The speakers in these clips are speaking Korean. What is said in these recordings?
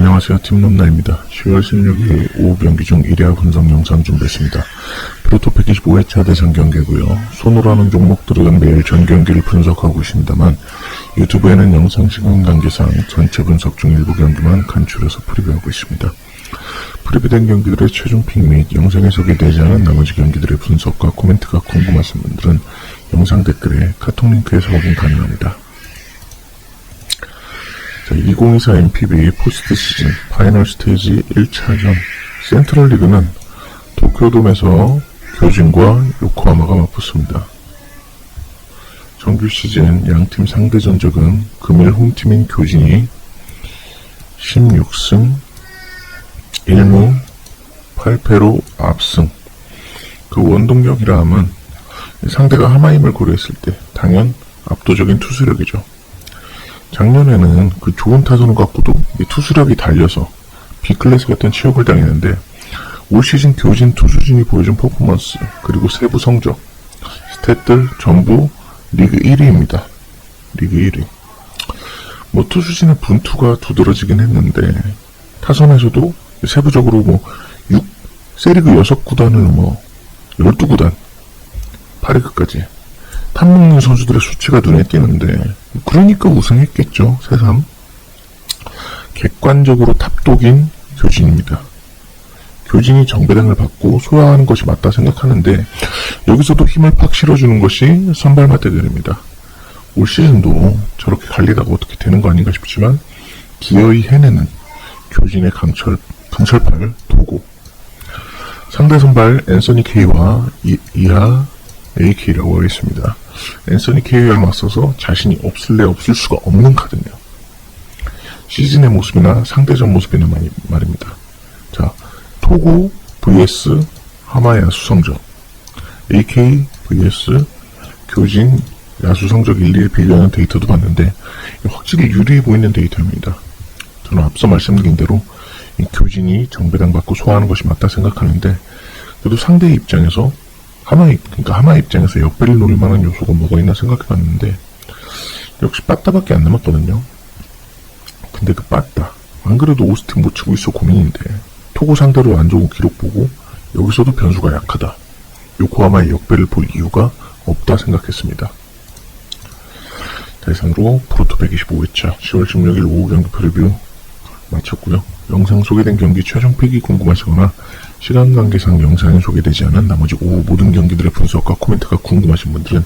안녕하세요. 팀nom나입니다. 10월 16일 오후 경기 중 1회 분석 영상 준비했습니다. 프로토 125회차 대상 경기고요. 손으로 하는 종목들은 매일 전 경기를 분석하고 있습니다만 유튜브에는 영상 시간 관계상 전체 분석 중 일부 경기만 간추려서 프리뷰하고 있습니다. 프리뷰된 경기들의 최종 픽 및 영상에 소개되지 않은 나머지 경기들의 분석과 코멘트가 궁금하신 분들은 영상 댓글에 카톡 링크에서 확인 가능합니다. 자, 2024 MPB 포스트 시즌 파이널 스테이지 1차전 센트럴 리그는 도쿄돔에서 교진과 요코하마가 맞붙습니다. 정규 시즌 양팀 상대 전적은 금일 홈팀인 교진이 16승 1무 8패로 압승. 그 원동력이라 함은 상대가 하마임을 고려했을 때 당연 압도적인 투수력이죠. 작년에는 그 좋은 타선을 갖고도 이 투수력이 달려서 B클래스 같은 취업을 당했는데 올 시즌 교진 투수진이 보여준 퍼포먼스 그리고 세부 성적 스탯들 전부 리그 1위입니다. 리그 1위. 뭐 투수진의 분투가 두드러지긴 했는데 타선에서도 세부적으로 뭐 6, 세리그 6구단을 뭐 12구단 8위급까지 탐먹는 선수들의 수치가 눈에 띄는데 그러니까 우승했겠죠 새삼. 객관적으로 탑독인 교진입니다. 교진이 정배당을 받고 소화하는 것이 맞다 생각하는데 여기서도 힘을 팍 실어주는 것이 선발마 대결입니다. 올 시즌도 저렇게 갈리다가 어떻게 되는 거 아닌가 싶지만 기어이 해내는 교진의 강철 강철팔 도고 상대 선발 앤서니 이, 이하 AK라고 하겠습니다. 앤서니 K와 맞서서 자신이 없을래 없을 수가 없는 카드네요. 시즌의 모습이나 상대전 모습이나 많이 말입니다. 자, 토고 vs 하마 야수 성적 AK vs 교진 야수 성적 1, 2에 비교하는 데이터도 봤는데 확실히 유리해 보이는 데이터입니다. 저는 앞서 말씀드린 대로 이 교진이 정배당 받고 소화하는 것이 맞다 생각하는데 그래도 상대 입장에서 입 그러니까 하마 입장에서 역배를 노릴 만한 요소가 뭐가 있나 생각해 봤는데 역시 빠따밖에 안 남았거든요. 근데 그 빠따 안 그래도 오스틴 못 치고 있어 고민인데 토고 상대로 안 좋은 기록 보고 여기서도 변수가 약하다. 요코하마의 역배를 볼 이유가 없다 생각했습니다. 자, 이상으로 프로토 125회차 10월 16일 오후 경기 프리뷰 마쳤고요. 영상 소개된 경기 최종 픽이 궁금하시거나 시간 관계상 영상에 소개되지 않은 나머지 모든 경기들의 분석과 코멘트가 궁금하신 분들은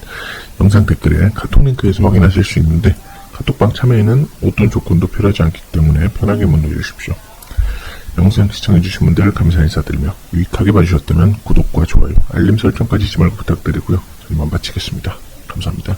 영상 댓글에 카톡 링크에서 확인하실 수 있는데 카톡방 참여에는 어떤 조건도 필요하지 않기 때문에 편하게 문의 주십시오. 영상 시청해주신 분들 감사 인사드리며 유익하게 봐주셨다면 구독과 좋아요, 알림 설정까지 잊지 말고 부탁드리고요. 저희만 마치겠습니다. 감사합니다.